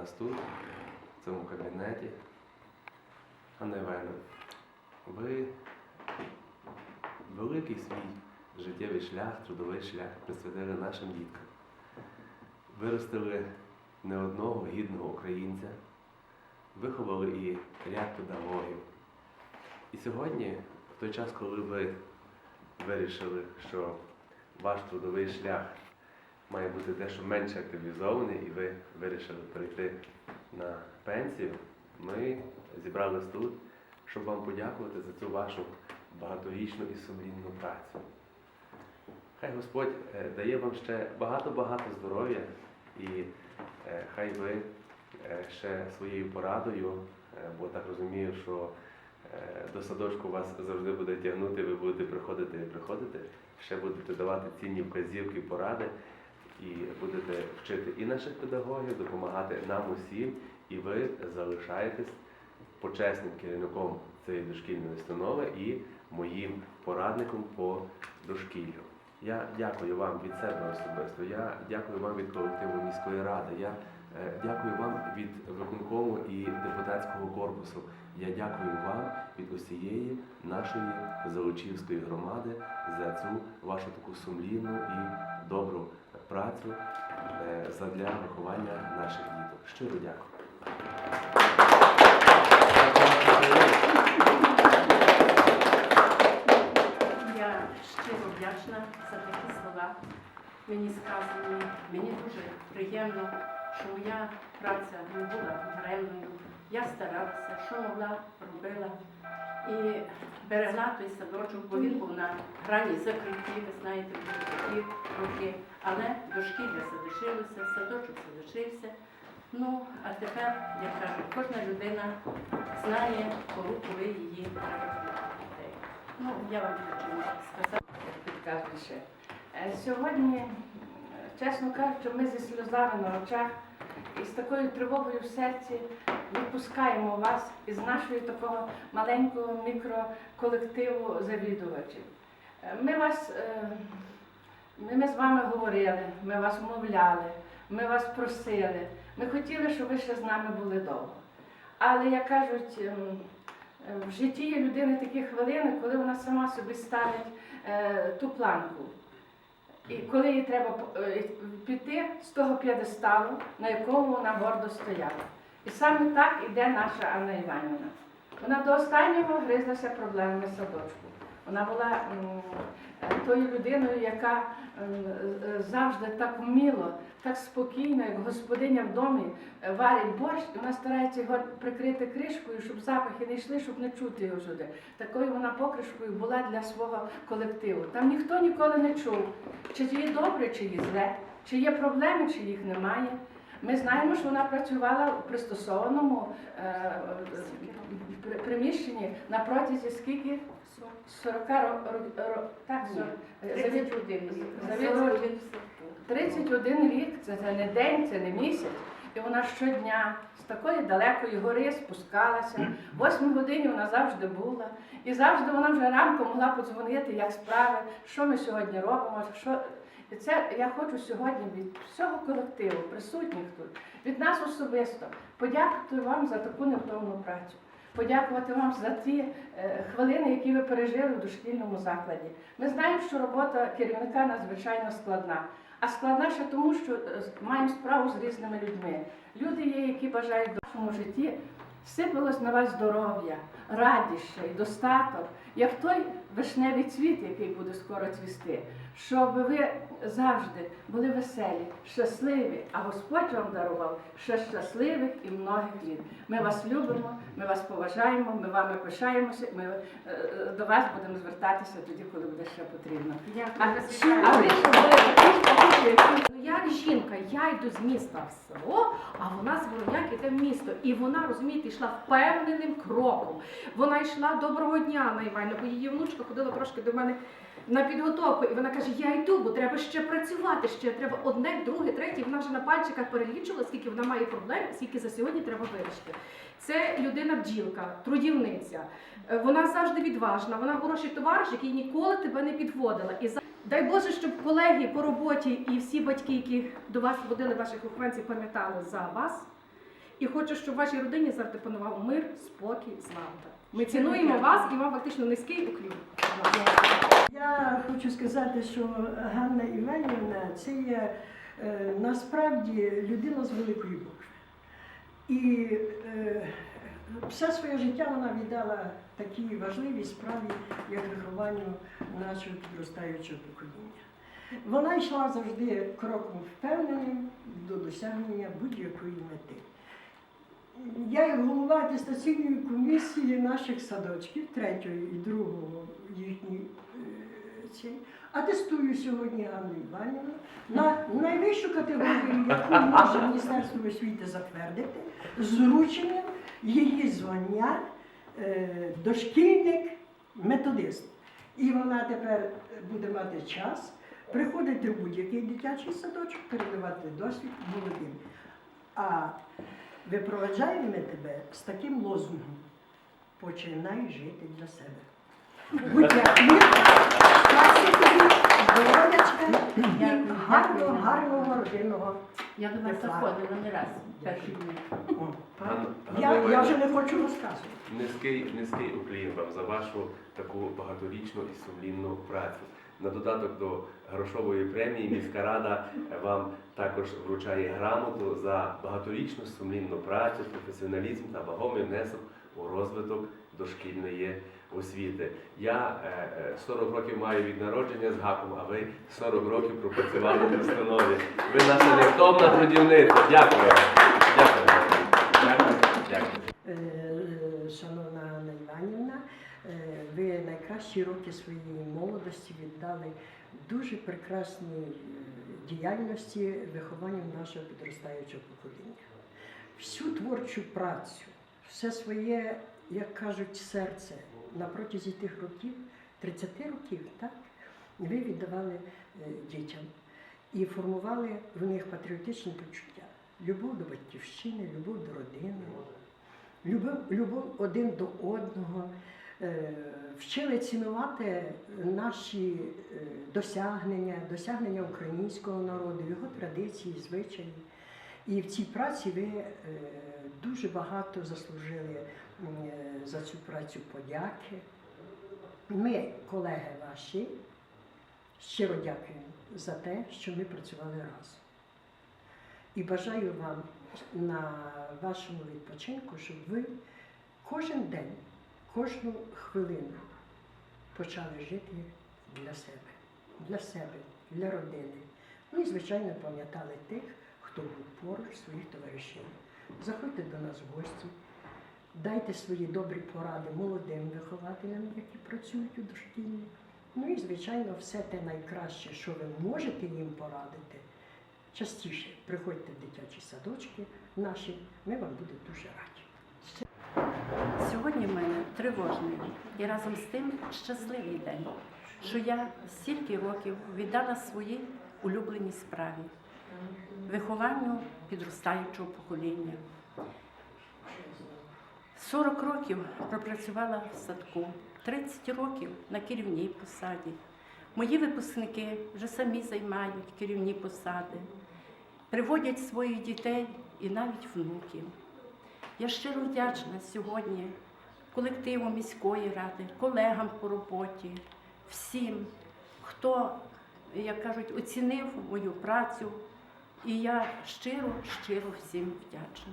нас тут, в цьому кабінеті. Анна Івановна, ви великий свій життєвий шлях, трудовий шлях присвятили нашим діткам. Виростили не одного гідного українця, виховали і ряд педагогів. І сьогодні, в той час, коли ви вирішили, що ваш трудовий шлях має бути дещо менш активізований, і ви вирішили перейти на пенсію, ми зібрались тут, щоб вам подякувати за цю вашу багаторічну і сумлінну працю. Хай Господь е, дає вам ще багато-багато здоров'я і е, хай ви е, ще своєю порадою, бо так розумію, що до садочку вас завжди буде тягнути, ви будете приходити і приходити, ще будете давати цінні вказівки, поради і будете вчити і наших педагогів, допомагати нам усім, і ви залишаєтесь почесним керівником цієї дошкільної установи і моїм порадником по дошкіллю. Я дякую вам від себе особисто. Я дякую вам від колективу міської ради. Я е, дякую вам від виконкому і депутатського корпусу. Я дякую вам від усієї нашої Золочівської громади за цю вашу таку сумлінну і добру працю е, задля виховання наших діток. Щиро дякую. Я щиро вдячна за такі слова. Мені сказані, мені дуже приємно, що моя праця не була даремною. Я старалася, що могла, робила. І берегла той садочок, бо він був на грані закритті, ви знаєте, такі роки. Але дошкілля залишилося, садочок залишився. Ну, а тепер, як кажуть, кожна людина знає, коли, коли її дітей. Ну, я вам хочу сказати. підказує. Е, Сьогодні, чесно кажучи, ми зі сльозами на очах і з такою тривогою в серці відпускаємо вас із нашої такого маленького мікроколективу завідувачів. Е, Ми вас, е, ми, ми з вами говорили, ми вас умовляли, ми вас просили. Ми хотіли, щоб ви ще з нами були довго. Але, як кажуть, ем, е, в житті є людини такі хвилини, коли вона сама собі ставить ту планку. І коли їй треба е, піти з того п'єдесталу, на якому вона гордо стояла. І саме так іде наша Анна Іванівна. Вона до останнього гризлася проблемами садочку. Вона була е, тою людиною, яка е, завжди так вміло, так спокійно, як господиня в домі, е, варить борщ, і вона старається його прикрити кришкою, щоб запахи не йшли, щоб не чути його сюди. Такою вона покришкою була для свого колективу. Там ніхто ніколи не чув, чи є добре, чи є зле, чи є проблеми, чи їх немає. Ми знаємо, що вона працювала в пристосованому е, при- приміщенні на протязі скільки? 40 років. Так, 40. Завід- 31 31 рік це, це не день, це не місяць. І вона щодня з такої далекої гори спускалася. В 8 годині вона завжди була. І завжди вона вже ранку могла подзвонити, як справи, що ми сьогодні робимо. Що... І це я хочу сьогодні від всього колективу, присутніх тут, від нас особисто, подякувати вам за таку невтомну працю. Подякувати вам за ті е, хвилини, які ви пережили в дошкільному закладі. Ми знаємо, що робота керівника надзвичайно складна. А складна ще тому, що е, маємо справу з різними людьми. Люди є, які бажають в вашому житті сипалось на вас здоров'я, радість і достаток, як той вишневий цвіт, який буде скоро цвісти, щоб ви завжди були веселі, щасливі, а Господь вам дарував ще щасливих і многих літ. Ми вас любимо, ми вас поважаємо, ми вами пишаємося. Ми е, до вас будемо звертатися тоді, коли буде ще потрібно. Такі, Ну, Як жінка, я йду з міста в село, а вона з Вороняк іде в місто. І вона, розумієте, йшла впевненим кроком. Вона йшла доброго дня на Івана, бо її внучка ходила трошки до мене на підготовку. І вона каже: Я йду, бо треба ще працювати, ще треба одне, друге, третє. Вона вже на пальчиках перелічувала, скільки вона має проблем, скільки за сьогодні треба вирішити. Це людина бджілка, трудівниця. Е, Вона завжди відважна, вона хороший товариш, який ніколи тебе не підводила. І Дай Боже, щоб колеги по роботі і всі батьки, які до вас водили ваших вихованців, пам'ятали за вас І хочу, щоб вашій родині завжди панував мир, спокій, злагода. Ми цінуємо вас і вам фактично низький уклін. Я хочу сказати, що Ганна Іванівна це є е, насправді людина з великої букви. І е, все своє життя вона віддала такій важливій справі, як вихованню нашого підростаючого покоління. Вона йшла завжди кроком впевненим до досягнення будь-якої мети. Я як голова атестаційної комісії наших садочків, третього і другого їхній е, атестую сьогодні Ганну Іванівну на найвищу категорію, яку може Міністерство освіти затвердити, з врученням її звання е, дошкільник методист. І вона тепер буде мати час приходити в будь-який дитячий садочок, передавати досвід молодим. А випроваджаємо ми тебе з таким лозунгом. Починай жити для себе. Будь як мір, щастя тобі, здоров'ячка і гарного, гарного родинного. Я до вас Тепла. заходила не раз перші дні. О, Ганна- Я, я вже не хочу розказувати. Низький, низький уклін вам за вашу таку багаторічну і сумлінну працю. На додаток до грошової премії міська рада вам також вручає грамоту за багаторічну сумлінну працю, професіоналізм та вагомий внесок у розвиток дошкільної освіти. Я е, е, 40 років маю від народження з гаком, а ви 40 років пропрацювали в установі. Ви наша невтомна трудівниця. Дякую. Дякую. Дякую. Е, е, Шановна Анна Іванівна, е, ви найкращі роки своєї молодості віддали дуже прекрасній е, діяльності вихованню нашого підростаючого покоління. Всю творчу працю, все своє, як кажуть, серце на протязі тих років, 30 років, так, ви віддавали е, дітям і формували в них патріотичні почуття, любов до батьківщини, любов до родини, любов, любов один до одного, вчили цінувати наші е, досягнення, досягнення українського народу, його традиції, звичаї. І в цій праці ви е, дуже багато заслужили е, за цю працю подяки. Ми, колеги ваші, щиро дякуємо за те, що ми працювали разом. І бажаю вам на вашому відпочинку, щоб ви кожен день, кожну хвилину почали жити для себе, для себе, для родини. Ну і, звичайно, пам'ятали тих, хто був поруч своїх товаришів. Заходьте до нас в гості, дайте свої добрі поради молодим вихователям, які працюють у дошкіллі. Ну і, звичайно, все те найкраще, що ви можете їм порадити, частіше приходьте в дитячі садочки наші, ми вам будемо дуже раді. Сьогодні в мене тривожний і разом з тим щасливий день, що я стільки років віддала своїй улюбленій справі, вихованню підростаючого покоління. 40 років пропрацювала в садку, 30 років на керівній посаді. Мої випускники вже самі займають керівні посади, приводять своїх дітей і навіть внуків. Я щиро вдячна сьогодні колективу міської ради, колегам по роботі, всім, хто, як кажуть, оцінив мою працю. І я щиро, щиро всім вдячна.